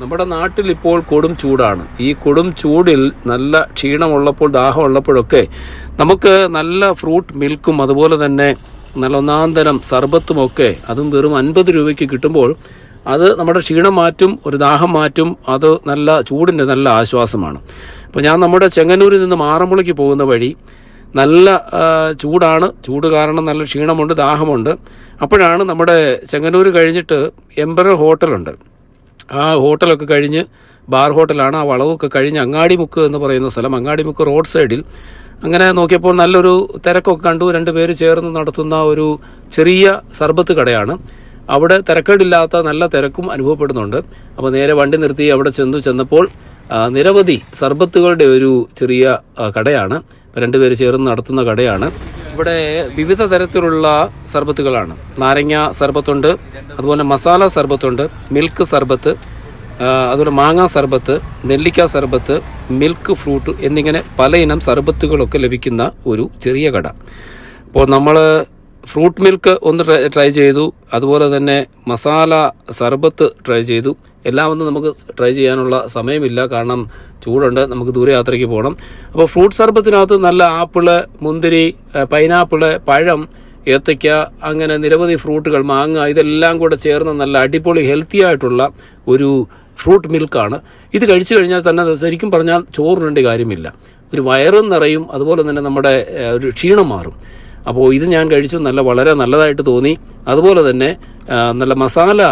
നമ്മുടെ നാട്ടിൽ ഇപ്പോൾ കൊടും ചൂടാണ്. ഈ കൊടും ചൂടിൽ നല്ല ക്ഷീണമുള്ളപ്പോൾ ദാഹമുള്ളപ്പോഴൊക്കെ നമുക്ക് നല്ല ഫ്രൂട്ട് മിൽക്കും അതുപോലെ തന്നെ നല്ല ഒന്നാന്തരം സർബത്തുമൊക്കെ അതും വെറും അൻപത് രൂപയ്ക്ക് കിട്ടുമ്പോൾ അത് നമ്മുടെ ക്ഷീണം മാറ്റും ഒരു ദാഹം മാറ്റും അത് നല്ല ചൂടിന്റെ നല്ല ആശ്വാസമാണ്. അപ്പോൾ ഞാൻ നമ്മുടെ ചെങ്ങന്നൂരിൽ നിന്ന് മാറമ്പുളിക്ക് പോകുന്ന വഴി നല്ല ചൂടാണ്. ചൂട് കാരണം നല്ല ക്ഷീണമുണ്ട് ദാഹമുണ്ട്. അപ്പോഴാണ് നമ്മുടെ ചെങ്ങന്നൂർ കഴിഞ്ഞിട്ട് എംബറർ ഹോട്ടലുണ്ട്. ആ ഹോട്ടലൊക്കെ കഴിഞ്ഞ് ബാർ ഹോട്ടലാണ് ആ വളവൊക്കെ കഴിഞ്ഞ് അങ്ങാടിമുക്ക് എന്ന് പറയുന്ന സ്ഥലം. അങ്ങാടിമുക്ക് റോഡ് സൈഡിൽ. അങ്ങനെ നോക്കിയപ്പോൾ നല്ലൊരു തിരക്കൊക്കെ കണ്ടു. രണ്ട് പേര് ചേർന്ന് നടത്തുന്ന ഒരു ചെറിയ സർബത്ത് കടയാണ്. അവിടെ തിരക്കേടില്ലാത്ത നല്ല തിരക്കും അനുഭവപ്പെടുന്നുണ്ട്. അപ്പോൾ നേരെ വണ്ടി നിർത്തി അവിടെ ചെന്നു. ചെന്നപ്പോൾ നിരവധി സർബത്തുകളുടെ ഒരു ചെറിയ കടയാണ്. രണ്ടുപേര് ചേർന്ന് നടത്തുന്ന കടയാണ്. ഇവിടെ വിവിധ തരത്തിലുള്ള സർബത്തുകളാണ്. നാരങ്ങ സർബത്തുണ്ട് അതുപോലെ മസാല സർബത്തുണ്ട് മിൽക്ക് സർബത്ത് അതുപോലെ മാങ്ങ സർബത്ത് നെല്ലിക്ക സർബത്ത് മിൽക്ക് ഫ്രൂട്ട് എന്നിങ്ങനെ പലയിനം സർബത്തുകളൊക്കെ ലഭിക്കുന്ന ഒരു ചെറിയ കട. അപ്പോൾ നമ്മൾ ഫ്രൂട്ട് മിൽക്ക് ഒന്ന് ട്രൈ- ചെയ്തു. അതുപോലെ തന്നെ മസാല സർബത്ത് ട്രൈ ചെയ്തു. എല്ലാം ഒന്നും നമുക്ക് ട്രൈ ചെയ്യാനുള്ള സമയമില്ല. കാരണം ചൂടുണ്ട്. നമുക്ക് ദൂരയാത്രയ്ക്ക് പോകണം അപ്പോൾ ഫ്രൂട്ട് സർബത്തിനകത്ത് നല്ല ആപ്പിൾ മുന്തിരി പൈനാപ്പിൾ പഴം ഏത്തയ്ക്ക അങ്ങനെ നിരവധി ഫ്രൂട്ടുകൾ മാങ്ങ ഇതെല്ലാം കൂടെ ചേർന്ന് നല്ല അടിപൊളി ഹെൽത്തി ആയിട്ടുള്ള ഒരു ഫ്രൂട്ട് മിൽക്കാണ്. ഇത് കഴിച്ചു കഴിഞ്ഞാൽ തന്നെ ശരിക്കും പറഞ്ഞാൽ ചോറിനേണ്ട കാര്യമില്ല. ഒരു വയറും നിറയും. അതുപോലെ തന്നെ നമ്മുടെ ഒരു ക്ഷീണം മാറും. അപ്പോൾ ഇത് ഞാൻ കഴിച്ചു നല്ല വളരെ നല്ലതായിട്ട് തോന്നി. അതുപോലെ തന്നെ നല്ല മസാല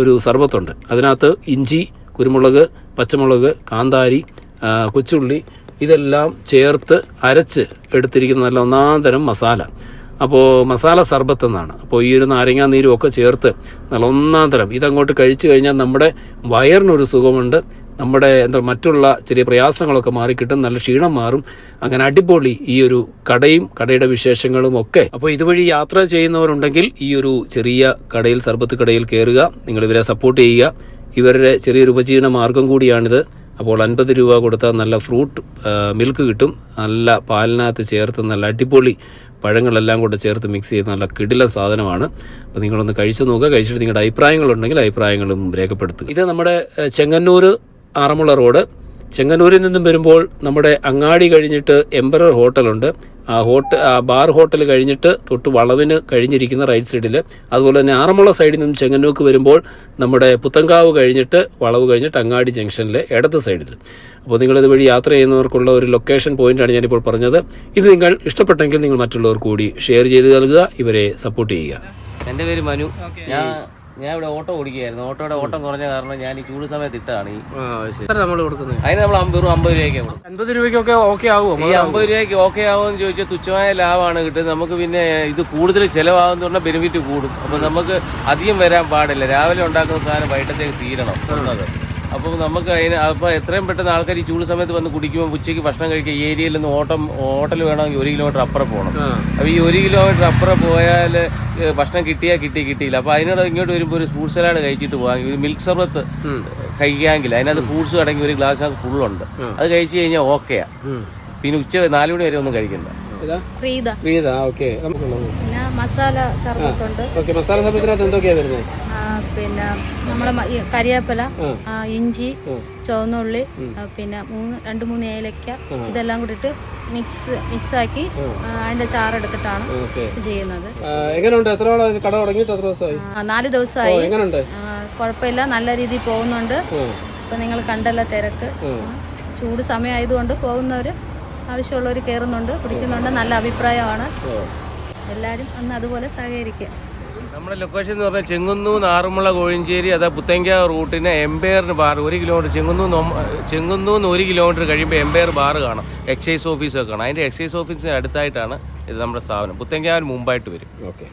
ഒരു സർബത്തുണ്ട്. അതിനകത്ത് ഇഞ്ചി കുരുമുളക് പച്ചമുളക് കാന്താരി കൊച്ചുള്ളി ഇതെല്ലാം ചേർത്ത് അരച്ച് എടുത്തിരിക്കുന്ന നല്ല ഒന്നാം തരം മസാല. അപ്പോൾ മസാല സർബത്ത് എന്നാണ് അപ്പോൾ ഈ ഒരു നാരങ്ങാ നീരും ഒക്കെ ചേർത്ത് നല്ല ഒന്നാം തരം. ഇതങ്ങോട്ട് കഴിച്ചു കഴിഞ്ഞാൽ നമ്മുടെ വയറിനൊരു സുഖമുണ്ട്. നമ്മുടെ എന്താ മറ്റുള്ള ചെറിയ പ്രയാസങ്ങളൊക്കെ മാറിക്കിട്ടും നല്ല ക്ഷീണം മാറും. അങ്ങനെ അടിപൊളി ഈ ഒരു കടയും കടയുടെ വിശേഷങ്ങളും ഒക്കെ. അപ്പോൾ ഇതുവഴി യാത്ര ചെയ്യുന്നവരുണ്ടെങ്കിൽ ഈ ഒരു ചെറിയ കടയിൽ സർബത്ത് കടയിൽ കയറുക നിങ്ങൾ ഇവരെ സപ്പോർട്ട് ചെയ്യുക. ഇവരുടെ ചെറിയൊരു ഉപജീവന മാർഗം കൂടിയാണിത്. അപ്പോൾ അൻപത് രൂപ കൊടുത്താൽ നല്ല ഫ്രൂട്ട് മിൽക്ക് കിട്ടും. നല്ല പാലിനകത്ത് ചേർത്ത് നല്ല അടിപൊളി പഴങ്ങളെല്ലാം കൂടെ ചേർത്ത് മിക്സ് ചെയ്ത് നല്ല കിടില സാധനമാണ്. അപ്പോൾ നിങ്ങളൊന്ന് കഴിച്ചു നോക്കുക. കഴിച്ചിട്ട് നിങ്ങളുടെ അഭിപ്രായങ്ങളുണ്ടെങ്കിൽ അഭിപ്രായങ്ങളും രേഖപ്പെടുത്തുക. ഇത് നമ്മുടെ ചെങ്ങന്നൂർ ആറന്മുള റോഡ്. ചെങ്ങന്നൂരിൽ നിന്നും വരുമ്പോൾ നമ്മുടെ അങ്ങാടി കഴിഞ്ഞിട്ട് എംബറർ ഹോട്ടലുണ്ട്. ആ ഹോട്ടൽ ആ ബാർ ഹോട്ടൽ കഴിഞ്ഞിട്ട് തൊട്ട് വളവിന് കഴിഞ്ഞിരിക്കുന്ന റൈറ്റ് സൈഡിൽ അതുപോലെ തന്നെ ആറന്മുള സൈഡിൽ നിന്നും ചെങ്ങന്നൂർക്ക് വരുമ്പോൾ നമ്മുടെ പുത്തങ്കാവ് കഴിഞ്ഞിട്ട് വളവ് കഴിഞ്ഞിട്ട് അങ്ങാടി ജംഗ്ഷനിലെ ഇടത്ത് സൈഡിൽ അപ്പോൾ നിങ്ങൾ വഴി യാത്ര ചെയ്യുന്നവർക്കുള്ള ഒരു ലൊക്കേഷൻ പോയിന്റാണ് ഞാനിപ്പോൾ പറഞ്ഞത്. ഇത് നിങ്ങൾ ഇഷ്ടപ്പെട്ടെങ്കിൽ നിങ്ങൾ മറ്റുള്ളവർ കൂടി ഷെയർ ചെയ്ത് നൽകുക ഇവരെ സപ്പോർട്ട് ചെയ്യുക. എന്റെ പേര് മനു. ഞാൻ ഞാൻ ഇവിടെ ഓട്ടോ ഓടിക്കുകയായിരുന്നു. ഓട്ടോയുടെ ഓട്ടം കുറഞ്ഞ കാരണം ഞാൻ ഈ ചൂട് സമയത്ത് ഇട്ടാണ് ഈ നമ്മൾ കൊടുക്കുന്നത്? അതിന് നമ്മൾ അമ്പത് വെറും അമ്പത് രൂപയ്ക്ക് അമ്പത് രൂപയ്ക്കൊക്കെ ഓക്കെ ആവും ഈ അമ്പത് രൂപയ്ക്ക് ഓക്കെ ആവുമെന്ന് ചോദിച്ചാൽ തുച്ഛമായ ലാഭമാണ് കിട്ടുന്നത്. നമുക്ക് പിന്നെ ഇത് കൂടുതൽ ചിലവാകുന്ന പറഞ്ഞാൽ ബെനിഫിറ്റ് കൂടും. അപ്പൊ നമുക്ക് അധികം വരാൻ പാടില്ല. രാവിലെ ഉണ്ടാക്കുന്ന സാധനം വൈകിട്ടത്തേക്ക് തീരണം. ഒന്നത്. അപ്പോൾ നമുക്ക് അതിന് അപ്പോൾ എത്രയും പെട്ടെന്ന് ആൾക്കാർ ഈ ചൂട് സമയത്ത് വന്ന് കുടിക്കുമ്പോൾ ഉച്ചയ്ക്ക് ഭക്ഷണം കഴിക്കുക ഈ ഏരിയയിൽ നിന്ന് ഓട്ടം ഹോട്ടൽ വേണമെങ്കിൽ ഒരു കിലോമീറ്റർ അപ്പുറം പോകണം. അപ്പോൾ ഈ ഒരു കിലോമീറ്റർ അപ്പുറം പോയാൽ ഭക്ഷണം കിട്ടിയാൽ കിട്ടി കിട്ടിയില്ല. അപ്പോൾ അതിനോട് ഇങ്ങോട്ട് വരുമ്പോൾ ഒരു ഫ്രൂട്ട് സലാഡ് കഴിച്ചിട്ട് പോകാം. ഒരു മിൽക്ക് സർബത്ത് കഴിക്കാമെങ്കിൽ അതിനകത്ത് ഫ്രൂട്ട്സ് അടങ്ങി ഒരു ഗ്ലാസ് ഫുള്ളുണ്ട് അത് കഴിച്ചു കഴിഞ്ഞാൽ ഓക്കെയാ പിന്നെ ഉച്ച നാല് മണി വരെ ഒന്നും കഴിക്കണ്ട. പ്രീത. പ്രീത ഓക്കെ. നമുക്കുള്ളത് പിന്നെ മസാല സർബത്തുണ്ട്. ഓക്കെ. മസാല സർബത്തിനകത്ത് എന്തൊക്കെയാണ് വരുന്നത് പിന്നെ കരിവേപ്പില ആ, ഇഞ്ചി ചുവന്നുള്ളി പിന്നെ മൂന്ന് രണ്ട് മൂന്ന് ഏലക്ക ഇതെല്ലാം കൂടിയിട്ട് മിക്സ് മിക്സ് ആക്കി അതിന്റെ ചാറെടുത്തിട്ടാണ് എടുത്തിട്ടാണ് ചെയ്യുന്നത്. എങ്ങനെയുണ്ട് എത്ര കട തുടങ്ങിയിട്ട് എത്ര ദിവസമായി? നാല് ദിവസമായി. എങ്ങനെയുണ്ട് കുഴപ്പമില്ല. നല്ല രീതിയിൽ പോകുന്നുണ്ട്. ഇപ്പൊ നിങ്ങൾ കണ്ടല്ല തിരക്ക്. ചൂട് സമയമായതുകൊണ്ട് പോകുന്നവർ ആവശ്യമുള്ളവർ കയറുന്നുണ്ട് പിടിക്കുന്നുണ്ട്. നല്ല അഭിപ്രായമാണ്. എല്ലാവരും അന്ന് അതുപോലെ സഹകരിക്കുക നമ്മുടെ ലൊക്കേഷൻ എന്ന് പറഞ്ഞാൽ ചെങ്ങുന്നൂർ ആറന്മുള കോഴഞ്ചേരി അതാ പുത്തങ്ക റൂട്ടിന് എംപയറിന് ബാർ ഒരു കിലോമീറ്റർ. ചെങ്ങുന്നൂന്ന് ചെങ്ങുന്നൂന്ന് ഒരു കിലോമീറ്റർ കഴിയുമ്പോൾ എംപയർ ബാർ കാണാം. എക്സൈസ് ഓഫീസൊക്കെ കാണാം. അതിന്റെ എക്സൈസ് ഓഫീസിന് അടുത്തായിട്ടാണ് ഇത് നമ്മുടെ സ്ഥാപനം. പുത്തങ്കാവിന് മുമ്പായിട്ട് വരും. ഓക്കെ.